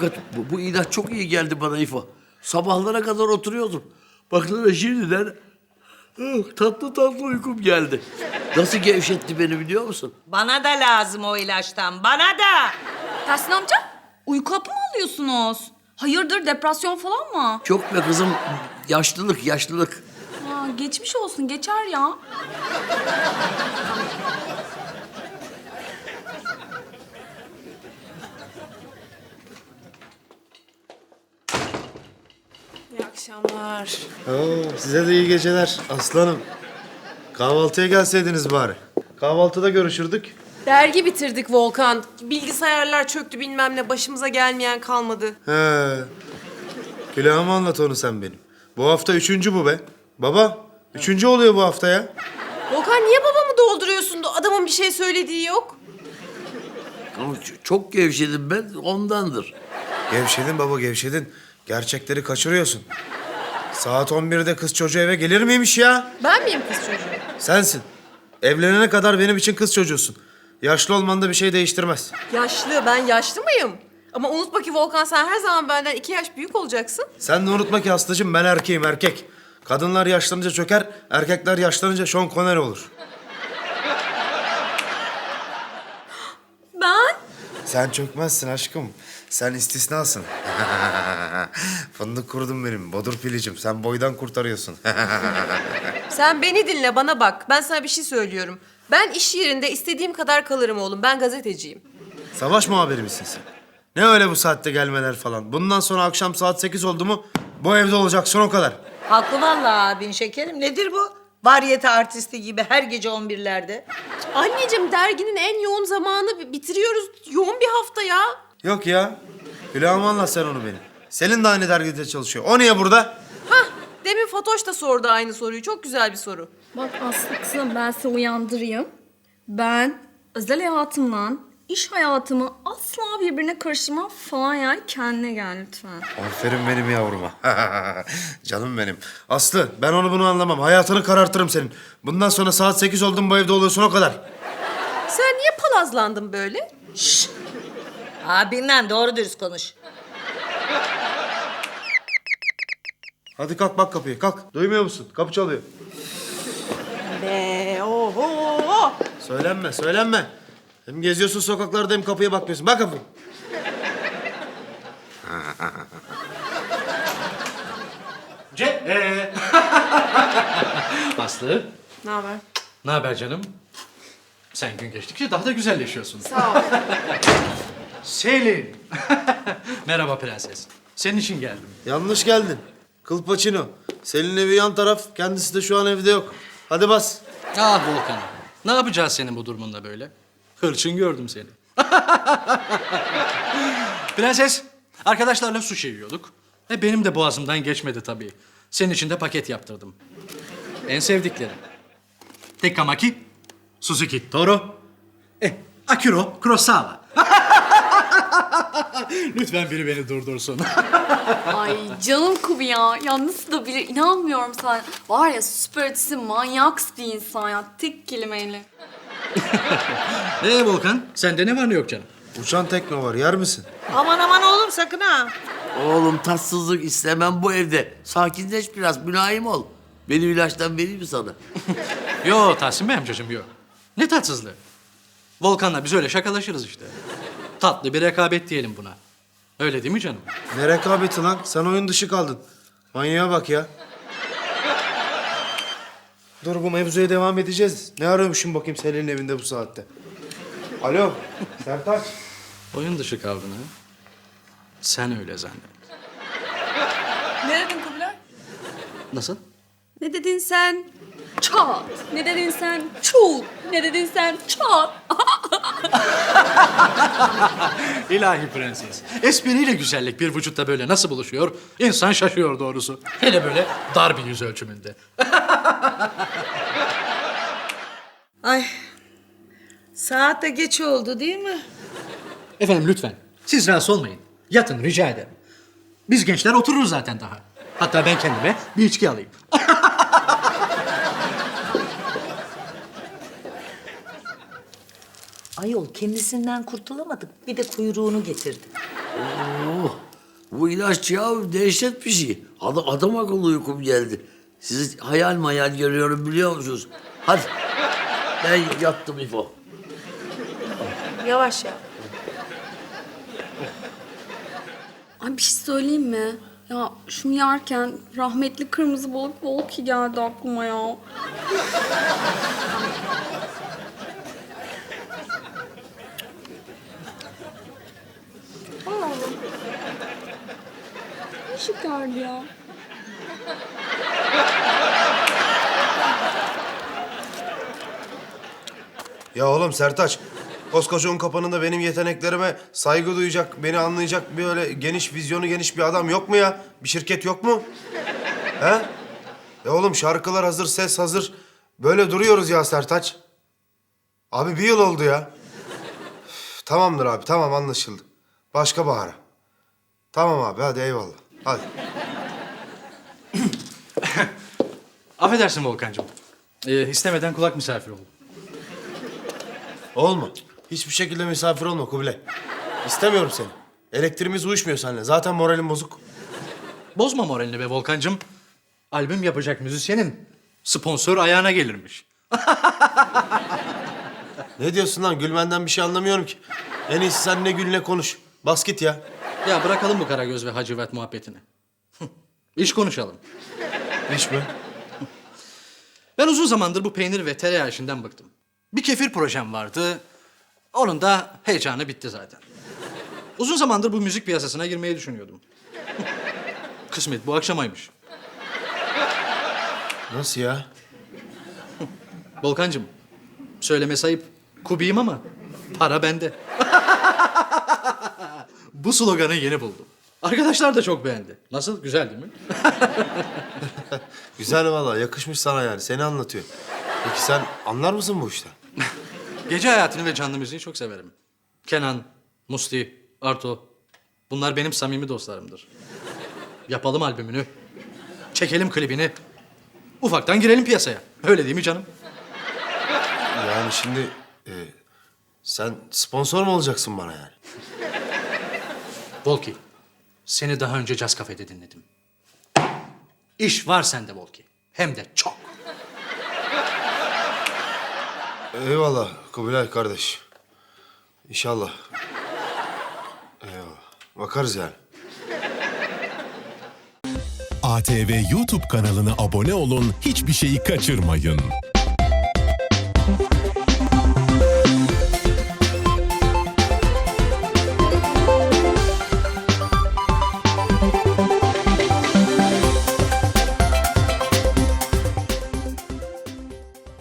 Fakat bu, bu ilaç çok iyi geldi bana İfa. Sabahlara kadar oturuyordum. Baksana şimdiden ah, tatlı tatlı uykum geldi. Nasıl gevşetti beni biliyor musun? Bana da lazım o ilaçtan, bana da. Tahsin amca uyku hapı mı alıyorsunuz? Hayırdır depresyon falan mı? Çok be kızım yaşlılık yaşlılık. Ha, geçmiş olsun geçer ya. İyi akşamlar. Oo, size de iyi geceler aslanım. Kahvaltıya gelseydiniz bari. Kahvaltıda görüşürdük. Dergi bitirdik Volkan. Bilgisayarlar çöktü bilmem ne. Başımıza gelmeyen kalmadı. He. Külahımı anlat onu sen benim. Bu hafta üçüncü bu be. Baba, üçüncü oluyor bu hafta ya. Volkan niye babamı dolduruyorsun? Adamın bir şey söylediği yok. Ama ç- çok gevşedim ben ondandır. Gevşedin baba, gevşedin. Gerçekleri kaçırıyorsun. Saat 11'de kız çocuğu eve gelir miymiş ya? Ben miyim kız çocuğu? Sensin. Evlenene kadar benim için kız çocuğusun. Yaşlı olman da bir şey değiştirmez. Yaşlı. Ben yaşlı mıyım? Ama unutma ki Volkan sen her zaman benden iki yaş büyük olacaksın. Sen de unutma ki Aslı'cığım ben erkeğim erkek. Kadınlar yaşlanınca çöker, erkekler yaşlanınca Sean Connery olur. Ben? Sen çökmezsin aşkım. Sen istisnasın. Fındık kurdum benim. Bodur pilicim. Sen boydan kurtarıyorsun. Sen beni dinle bana bak. Ben sana bir şey söylüyorum. Ben iş yerinde istediğim kadar kalırım oğlum. Ben gazeteciyim. Savaş muhabiri misin sen? Ne öyle bu saatte gelmeler falan? Bundan sonra akşam saat 8 oldu mu bu evde olacaksın o kadar. Haklı vallahi abin şekerim. Nedir bu? Varyete artisti gibi her gece 11'lerde. Anneciğim derginin en yoğun zamanı bi- bitiriyoruz. Yoğun bir hafta ya. Yok ya. Külahımı anlat sen onu benim. Selin de aynı dergide çalışıyor. O niye burada? Hah, demin Fatoş da sordu aynı soruyu. Çok güzel bir soru. Bak Aslı kızım ben seni uyandırayım. Ben özel hayatımla iş hayatımı asla birbirine karıştırmam falan yani kendine gel lütfen. Aferin benim yavruma. Canım benim. Aslı ben onu bunu anlamam. Hayatını karartırım senin. Bundan sonra saat 8 oldu mu bu evde oluyorsun o kadar. Sen niye palazlandın böyle? Abinle doğru dürüst konuş. Hadi kalk bak kapıyı kalk. Duymuyor musun? Kapı çalıyor. Be oho. Söylenme söylenme. Hem geziyorsun sokaklarda hem kapıya bakmıyorsun. Bak kapıyı. Ce ee. Aslı, Ne haber? ne haber canım? Sen gün geçtikçe daha da güzelleşiyorsun. Sağ ol. Selin. Merhaba prenses. Senin için geldim. Yanlış geldin. Kıl paçino. Selin'in evi yan taraf. Kendisi de şu an evde yok. Hadi bas. Ah Volkan. Ne yapacağız senin bu durumunda böyle? Hırçın gördüm seni. Prenses, arkadaşlarla sushi yiyorduk. E benim de boğazımdan geçmedi tabii. Senin için de paket yaptırdım. En sevdiklerim. Tekamaki, Suzuki Toro, e, Akiro Kurosawa. Lütfen biri beni durdursun. Ay canım kubi ya. Ya nasıl da bilir inanmıyorum sana. Var ya süper ötesi manyak bir insan ya. Tek kelimeyle. Ee Volkan, sende ne var ne yok canım? Uçan tekno var. Yer misin? Aman aman oğlum sakın ha. Oğlum tatsızlık istemem bu evde. Sakinleş biraz mülayim ol. Benim ilaçtan vereyim mi sana? Yo Tahsin Bey amcacığım yo. Ne tatsızlığı? Volkan'la biz öyle şakalaşırız işte. Tatlı bir rekabet diyelim buna. Öyle değil mi canım? Ne rekabeti lan? Sen oyun dışı kaldın. Manyağa bak ya. Dur bu mevzuya devam edeceğiz. Ne arıyormuşum bakayım Selin'in evinde bu saatte? Alo, Sertaç. Oyun dışı kaldın ha. Sen öyle zannet. Ne dedin Kubilay? Nasıl? Ne dedin sen? Çat. Ne dedin sen? Çul. Ne dedin sen? Çat. İlahi prenses. Espriyle güzellik bir vücutta böyle nasıl buluşuyor? İnsan şaşıyor doğrusu. Hele böyle dar bir yüz ölçümünde. Ay. Saat de geç oldu değil mi? Efendim lütfen. Siz rahatsız olmayın. Yatın rica ederim. Biz gençler otururuz zaten daha. Hatta ben kendime bir içki alayım. Ayol kendisinden kurtulamadık. Bir de kuyruğunu getirdi. Oh, bu ilaç ya dehşet bir şey. Adam, adam akıllı uykum geldi. Sizi hayal mayal görüyorum biliyor musunuz? Hadi. Ben yattım İfo. Yavaş ya. Ay bir şey söyleyeyim mi? Ya şunu yerken rahmetli kırmızı balık Volki geldi aklıma ya. Allah Allah. Ne şekerdi ya. Ya oğlum Sertaç, koskoca un kapanında benim yeteneklerime saygı duyacak, beni anlayacak bir öyle geniş vizyonu geniş bir adam yok mu ya? Bir şirket yok mu? He? Ya oğlum şarkılar hazır, ses hazır. Böyle duruyoruz ya Sertaç. Abi bir yıl oldu ya. Tamamdır abi, tamam anlaşıldı. Başka bahara. Tamam abi, hadi eyvallah. Hadi. Affedersin Volkan'cığım. Ee, istemeden kulak misafiri oldum. Olma. Hiçbir şekilde misafir olma Kubilay. İstemiyorum seni. Elektriğimiz uyuşmuyor seninle. Zaten moralim bozuk. Bozma moralini be Volkan'cığım. Albüm yapacak müzisyenin sponsor ayağına gelirmiş. Ne diyorsun lan? Gülmenden bir şey anlamıyorum ki. En iyisi sen ne gül ne konuş. Bas git ya. Ya bırakalım bu Karagöz ve Hacivat muhabbetini. İş konuşalım. İş mi? Ben uzun zamandır bu peynir ve tereyağı işinden bıktım. Bir kefir projem vardı. Onun da heyecanı bitti zaten. Uzun zamandır bu müzik piyasasına girmeyi düşünüyordum. Kısmet bu akşamaymış. Nasıl ya? Volkancığım, söyleme sayıp kubiyim ama para bende. bu sloganı yeni buldum. Arkadaşlar da çok beğendi. Nasıl? Güzel değil mi? Güzel valla. Yakışmış sana yani. Seni anlatıyor. Peki sen anlar mısın bu işten? Gece hayatını ve canlı müziği çok severim. Kenan, Musti, Arto. Bunlar benim samimi dostlarımdır. Yapalım albümünü. Çekelim klibini. Ufaktan girelim piyasaya. Öyle değil mi canım? Yani şimdi e, sen sponsor mu olacaksın bana yani? Volki, seni daha önce Caz Cafe'de dinledim. İş var sende Volki. Hem de çok. Eyvallah Kubilay kardeş. İnşallah. Eyvallah. Bakarız yani. ATV YouTube kanalına abone olun, hiçbir şeyi kaçırmayın.